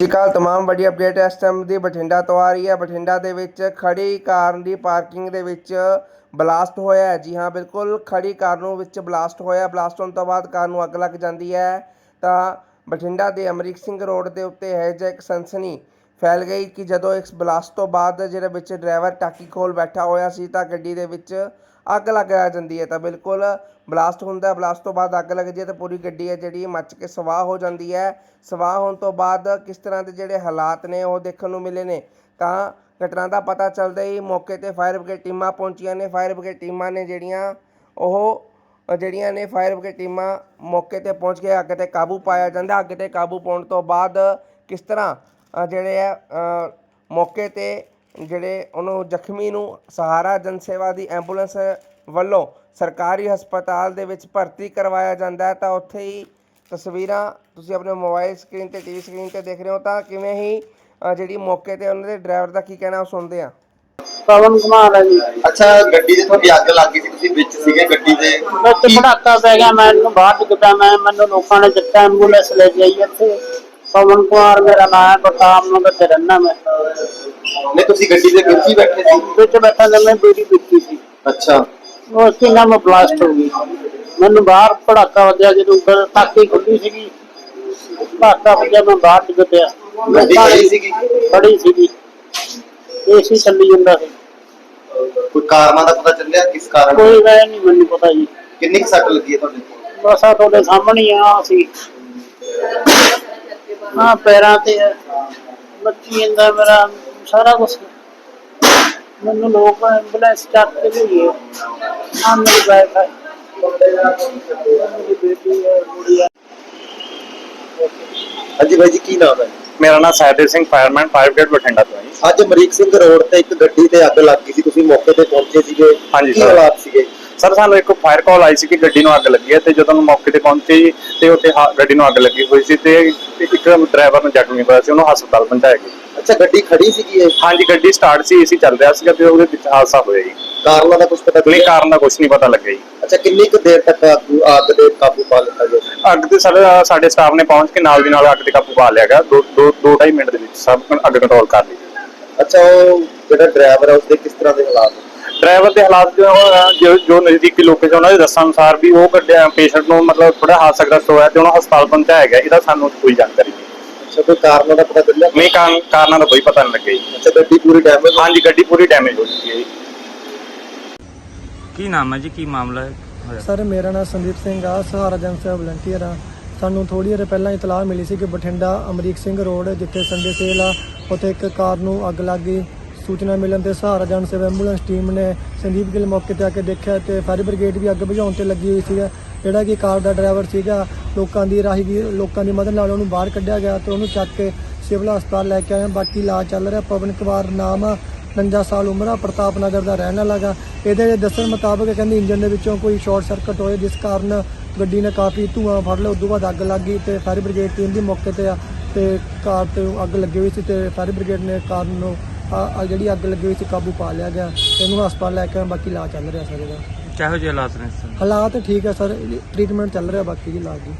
ਸਤਿ ਸ਼੍ਰੀ ਅਕਾਲ, ਤਮਾਮ ਵੱਡੀ ਅਪਡੇਟ ਇਸ ਟਾਈਮ ਦੀ ਬਠਿੰਡਾ ਤੋਂ ਆ ਰਹੀ ਹੈ। ਬਠਿੰਡਾ ਦੇ ਵਿੱਚ ਖੜੀ ਕਾਰ ਦੀ ਪਾਰਕਿੰਗ ਦੇ ਵਿੱਚ ਬਲਾਸਟ ਹੋਇਆ ਜੀ ਹਾਂ, ਬਿਲਕੁਲ ਖੜੀ ਕਾਰ ਨੂੰ ਵਿੱਚ ਬਲਾਸਟ ਹੋਇਆ ਬਲਾਸਟ ਹੋਣ ਤੋਂ ਬਾਅਦ ਕਾਰ ਨੂੰ ਅੱਗ ਲੱਗ ਜਾਂਦੀ ਹੈ। ਤਾਂ ਬਠਿੰਡਾ ਦੇ ਅਮਰੀਕ ਸਿੰਘ ਰੋਡ ਦੇ ਉੱਤੇ ਹੈ। ਜੇ ਇੱਕ ਸਨਸਨੀ ਫੈਲ ਗਈ ਕਿ ਜਦੋਂ ਇਸ ਬਲਾਸਟ ਤੋਂ ਬਾਅਦ ਜਿਹੜੇ ਵਿੱਚ ਡਰਾਈਵਰ ਟਾਕੀ ਕੋਲ ਬੈਠਾ ਹੋਇਆ ਸੀ ਤਾਂ ਗੱਡੀ ਦੇ ਵਿੱਚ ਅੱਗ ਲੱਗ ਜਾਂਦੀ ਹੈ। ਤਾਂ ਬਿਲਕੁਲ ਬਲਾਸਟ ਹੁੰਦਾ ਬਲਾਸਟ ਤੋਂ ਬਾਅਦ ਅੱਗ ਲੱਗਦੀ ਹੈ ਤਾਂ ਪੂਰੀ ਗੱਡੀ ਹੈ ਜਿਹੜੀ, ਮੱਚ ਕੇ ਸਵਾਹ ਹੋ ਜਾਂਦੀ ਹੈ। ਸਵਾਹ ਹੋਣ ਤੋਂ ਬਾਅਦ ਕਿਸ ਤਰ੍ਹਾਂ ਦੇ ਜਿਹੜੇ ਹਾਲਾਤ ਨੇ ਉਹ ਦੇਖਣ ਨੂੰ ਮਿਲੇ ਨੇ? ਤਾਂ ਘਟਨਾ ਦਾ ਪਤਾ ਚੱਲਦਾ ਹੀ ਮੌਕੇ ਤੇ ਫਾਇਰ ਬ੍ਰਿਗੇਡ ਟੀਮਾਂ ਪਹੁੰਚੀਆਂ ਨੇ। ਫਾਇਰ ਬ੍ਰਿਗੇਡ ਟੀਮਾਂ ਨੇ ਜਿਹੜੀਆਂ, ਉਹ ਜਿਹੜੀਆਂ ਨੇ ਫਾਇਰ ਬ੍ਰਿਗੇਡ ਟੀਮਾਂ ਮੌਕੇ ਤੇ ਪਹੁੰਚ ਕੇ ਅੱਗ ਤੇ ਕਾਬੂ ਪਾਇਆ ਜਾਂਦਾ। ਅੱਗ ਤੇ ਕਾਬੂ ਪਾਉਣ ਤੋਂ ਬਾਅਦ ਕਿਸ ਤਰ੍ਹਾਂ ਜਿਹੜੇ ਆ ਮੌਕੇ ਤੇ ਜਿਹੜੇ ਉਹਨੂੰ ਜ਼ਖਮੀ ਨੂੰ ਸਹਾਰਾ ਜਨ ਸੇਵਾ ਦੀ ਐਂਬੂਲੈਂਸ ਵੱਲੋਂ ਸਰਕਾਰੀ ਹਸਪਤਾਲ ਦੇ ਵਿੱਚ ਭਰਤੀ ਕਰਵਾਇਆ ਜਾਂਦਾ ਹੈ ਤਾਂ ਉੱਥੇ ਹੀ ਤਸਵੀਰਾਂ ਤੁਸੀਂ ਆਪਣੇ ਮੋਬਾਈਲ ਸਕਰੀਨ ਤੇ ਟੀਵੀ ਸਕਰੀਨ ਤੇ ਦੇਖ ਰਹੇ ਹੋ ਤਾਂ ਕਿਵੇਂ ਹੀ ਜਿਹੜੀ ਮੌਕੇ ਤੇ ਉਹਨਾਂ ਦੇ ਡਰਾਈਵਰ ਦਾ ਕੀ ਕਹਿਣਾ ਉਹ ਸੁਣਦੇ ਆ ਪਵਨ ਕੁਮਾਰ ਹੈ ਜੀ। ਅੱਛਾ ਗੱਡੀ ਦੇ ਤੁਹਾਡੀ ਅੱਗ ਲੱਗ ਗਈ ਸੀ ਤੁਸੀਂ ਵਿੱਚ ਸੀਗੇ ਗੱਡੀ ਦੇ। ਵਿੱਚ ਪੜਾਕਾ ਪੈ ਗਿਆ ਮੈਂ ਇਹਨੂੰ ਬਾਹਰ ਨਿਕਲਿਆ ਮੈਂ ਮੈਨੂੰ ਲੋਕਾਂ ਨੇ ਚੱਕਾ ਐਂਬੂਲੈਂਸ ਲੈ ਕੇ ਆਈ ਇੱਥੇ। ਪਵਨ ਕੁਮਾਰ ਮੇਰਾ ਨਾਮ ਹੈ ਬਟਾਮ ਨਗਰ ਤੇ ਰਹਿਣਾ ਮੈਂ ਨਹੀਂ ਤੁਸੀਂ ਗੱਡੀ ਦੇ ਹੀ ਬੈਠੇ ਸੀ? ਵਿੱਚ ਬੈਠਾ ਜਦ ਮੈਂ ਬੀੜੀ ਪੀਤੀ ਸੀ। ਅੱਛਾ। ਉਸ ਦੀ ਨਾਮ ਬਲਾਸਟ ਹੋ ਗਈ। ਮੈਨੂੰ ਬਾਹਰ ਪੜਾਕਾ ਵੱਜਿਆ ਜਦੋਂ ਉੱਪਰ ਤਾਕੀ ਖੁੱਲੀ ਸੀਗੀ। ਪੜਾਕਾ ਵੱਜਿਆ ਮੈਂ ਬਾਹਰ ਡਿੱਗ ਪਿਆ ਗੱਡੀ ਖੜੀ ਸੀਗੀ? ਖੜੀ ਸੀਗੀ। ਏਸੀ ਚੱਲੀ ਜਾਂਦਾ ਸੀ। ਕੋਈ ਕਾਰਨਾਂ ਦਾ ਪਤਾ ਚੱਲਿਆ? ਕਿਸ ਕਾਰਨ? ਕੋਈ ਵੈ ਨਹੀਂ ਮੈਨੂੰ ਪਤਾ ਜੀ। ਕਿੰਨੀ ਸੱਟ ਲੱਗੀ ਹੈ ਤੁਹਾਡੇ ਬਸ ਆ ਤੁਹਾਡੇ ਸਾਹਮਣੇ ਆ ਸੀ ਆ ਪੈਰਾਂ ਤੇ ਆ। ਬੱਚੀ ਜਾਂਦਾ ਮੇਰਾ ਸਾਰਾ ਕੁਝ ਮੈਨੂੰ ਲੋਕ ਐਂਬੂਲੈਂਸ ਚੱਕ ਕੇ ਲਈ ਆ ਮੇਰੀ ਬਾਈਕ ਹੈ ਮੇਰੀ ਬੇਟੀ ਹੈ। ਗੁੜੀਆ ਹਾਂਜੀ ਬਾਈ ਜੀ ਕੀ ਨਾਮ ਹੈ? ਮੇਰਾ ਨਾਮ Sahdev Singh fireman fire brigade Bathinda ਤੋਂ ਹੈ ਜੀ। ਅੱਜ ਅਮਰੀਕ ਸਿੰਘ ਰੋਡ ਤੇ ਇੱਕ ਗੱਡੀ ਤੇ ਅੱਗ ਲੱਗ ਗਈ ਸੀ। ਤੁਸੀਂ ਮੌਕੇ ਤੇ ਪਹੁੰਚੇ ਸੀਗੇ। ਹਾਂਜੀ ਕੀ ਸਰ। ਹਾਲਾਤ ਸੀਗੇ? ਸਰ ਸਾਨੂੰ ਇੱਕ ਫਾਇਰ ਕਾਲ ਆਈ ਸੀ ਕਿ ਗੱਡੀ ਨੂੰ ਅੱਗ ਲੱਗੀ ਹੈ ਤੇ ਜਦੋਂ ਮੈਂ ਮੌਕੇ ਤੇ ਪਹੁੰਚੇ ਤੇ ਉੱਥੇ ਹਾ- ਗੱਡੀ ਨੂੰ ਅੱਗ ਲੱਗੀ ਹੋਈ ਸੀ ਤੇ ਇੱਕ ਡਰਾਈਵਰ ਨੂੰ ਜ਼ਖਮੀ ਹੋਇਆ ਸੀ ਉਹਨੂੰ ਹਸਪਤਾਲ ਪਹੁੰਚਾਇਆ ਗਿਆ। ਅੱਛਾ ਗੱਡੀ ਖੜੀ ਸੀਗੀ ਇਹ? ਹਾਂਜੀ ਗੱਡੀ ਸਟਾਰਟ ਸੀ ਏਸੀ ਚੱਲ ਰਿਹਾ ਸੀਗਾ ਤੇ ਉਹਦੇ ਵਿੱਚ ਹਾਦਸਾ ਹੋਇਆ ਜੀ। ਕਾਰਨਾਂ ਦਾ ਕੁਝ ਪਤਾ ਨਹੀਂ ਚੱਲਿਆ ਕਾਰਨ ਦਾ ਕੁਝ ਨਹੀਂ ਪਤਾ ਲੱਗਿਆ ਜੀ। ਅੱਛਾ ਕਿੰਨੀ ਕੁ ਦੇਰ ਤੱਕ ਅੱਗ ਅੱਗ ਦੇ ਕਾਬੂ ਪਾ ਲਿੱਤਾ ਗਿਆ? ਅੱਗ ਤੇ ਸਰ ਸਾਡੇ ਸਟਾਫ ਨੇ ਪਹੁੰਚ ਕੇ ਨਾਲ ਦੀ ਨਾਲ ਅੱਗ ਤੇ ਕਾਬੂ ਪਾ ਲਿਆ ਗਿਆ। ਦੋ ਦੋ ਦੋ ਢਾਈ ਮਿੰਟ ਦੇ ਵਿੱਚ ਸਭ ਅੱਗ ਕੰਟਰੋਲ ਕਰ ਲਈ। ਅੱਛਾ ਉਹ ਜਿਹੜਾ ਡਰਾਈਵਰ ਹੈ ਉਸਦੇ ਕਿਸ ਤਰ੍ਹਾਂ ਦੇ ਹਾਲਾਤ? ਡਰਾਈਵਰ ਦੇ ਹਾਲਾਤ ਜੋ ਜੋ- ਜੋ ਨਜ਼ਦੀਕੀ ਲੋਕੇਸ਼ਨ ਉਹਨਾਂ ਦੇ ਦੱਸਣ ਅਨੁਸਾਰ ਵੀ ਉਹ ਗੱਡੀ ਪੇਸ਼ੈਂਟ ਨੂੰ ਮਤਲਬ ਥੋੜਾ ਹਾਦਸਾਗ੍ਰਸਤ ਹੋਇਆ ਤੇ ਉਹਨੂੰ ਹਸਪਤਾਲ ਪਹੁੰਚਾਇਆ ਗਿਆ ਇਹਦਾ ਸਾਨੂੰ ਕੋਈ ਜਾਣਕਾਰੀ ਨਹੀਂ। ਅੱਛਾ ਕੋਈ ਕਾਰਨਾਂ ਦਾ ਪਤਾ ਚੱਲਿਆ? ਨਹੀਂ ਕਾਰਨ ਕਾਰਨਾਂ ਦਾ ਕੋਈ ਪਤਾ ਨਹੀਂ ਲੱਗਿਆ ਜੀ। ਅੱਛਾ ਗੱਡੀ ਪੂਰੀ ਡੈਮੇਜ ਹਾਂਜੀ ਗੱਡੀ ਪੂਰੀ ਡੈਮੇਜ ਹੋ ਚੁੱਕੀ ਹੈ ਜੀ। ਕੀ ਨਾਮ ਹੈ ਜੀ? ਕੀ ਮਾਮਲਾ ਹੈ ਹੋਇਆ? ਸਰ ਮੇਰਾ ਨਾਮ ਸੰਦੀਪ ਸਿੰਘ ਆ ਸਹਾਰਾ ਜਨ ਸੇਵਾ ਵਲੰਟੀਅਰ ਆ। ਸਾਨੂੰ ਥੋੜੀ ਦੇਰ ਪਹਿਲਾਂ ਇਤਲਾਹ ਮਿਲੀ ਸੀ ਕਿ ਬਠਿੰਡਾ ਅਮਰੀਕ ਸਿੰਘ ਰੋਡ ਜਿੱਥੇ ਸੰਡੇ ਸੇਲ ਆ ਉੱਥੇ ਇੱਕ ਕਾਰ ਨੂੰ ਅੱਗ ਲੱਗ ਗਈ। ਸੂਚਨਾ ਮਿਲਣ ਤੇ ਸਹਾਰਾ ਜਨ ਸੇਵਾ ਐਂਬੂਲੈਂਸ ਟੀਮ ਨੇ ਸੰਦੀਪ ਗਿੱਲ ਮੌਕੇ ਤੇ ਆ ਕੇ ਦੇਖਿਆ ਤੇ ਫਾਇਰ ਬ੍ਰਿਗੇਡ ਵੀ ਅੱਗ ਬੁਝਾਉਣ ਤੇ ਲੱਗੀ ਹੋਈ ਸੀਗਾ। ਜਿਹੜਾ ਕਿ ਕਾਰ ਦਾ ਡਰਾਈਵਰ ਸੀਗਾ, ਲੋਕਾਂ ਦੀ ਰਾਹੀ ਲੋਕਾਂ ਦੀ ਮਦਦ ਨਾਲ ਉਹਨੂੰ ਬਾਹਰ ਕੱਢਿਆ ਗਿਆ ਤੇ ਉਹਨੂੰ ਚੱਕ ਕੇ ਸਿਵਲ ਹਸਪਤਾਲ ਲੈ ਕੇ ਆਏ ਬਾਕੀ ਇਲਾਜ ਚੱਲ ਰਿਹਾ। ਪਵਨ ਕੁਮਾਰ ਨਾਮ ਆ 49 ਸਾਲ ਉਮਰ ਆ, ਪ੍ਰਤਾਪ ਨਗਰ ਦਾ ਰਹਿਣ ਵਾਲਾ ਗਾ। ਇਹਦੇ ਦੱਸਣ ਮੁਤਾਬਕ ਕਹਿੰਦੇ ਇੰਜਨ ਦੇ ਵਿੱਚੋਂ ਕੋਈ ਸ਼ਾਰਟ ਸਰਕਟ ਹੋਏ, ਜਿਸ ਕਾਰਨ ਗੱਡੀ ਨੇ ਕਾਫੀ ਧੂਆਂ ਫੜ ਲਿਆ। ਉਦੋਂ ਬਾਅਦ ਅੱਗ ਲੱਗ ਗਈ ਤੇ ਫਾਇਰ ਬ੍ਰਿਗੇਡ ਟੀਮ ਦੀ ਮੌਕੇ ਤੇ ਆ ਤੇ ਕਾਰ ਤੇ ਅੱਗ ਲੱਗੀ ਹੋਈ ਸੀ ਤੇ ਫਾਇਰ ਬ੍ਰਿਗੇਡ ਨੇ ਕਾਰ ਨੂੰ ਆ ਜਿਹੜੀ ਅੱਗ ਲੱਗੀ ਹੋਈ ਸੀ ਕਾਬੂ ਪਾ ਲਿਆ ਗਿਆ। ਇਹਨੂੰ ਹਸਪਤਾਲ ਲੈ ਕੇ ਬਾਕੀ ਇਲਾਜ ਚੱਲ ਰਿਹਾ ਸਰ ਇਹਦਾ ਕਿਹੋ ਜਿਹੇ ਹਾਲਾਤ ਨੇ ਇਸ ਸਮੇਂ? ਹਾਲਾਤ ਠੀਕ ਹੈ ਸਰ ਟ੍ਰੀਟਮੈਂਟ ਚੱਲ ਰਿਹਾ ਬਾਕੀ ਜੀ ਇਲਾਜ ਦੀ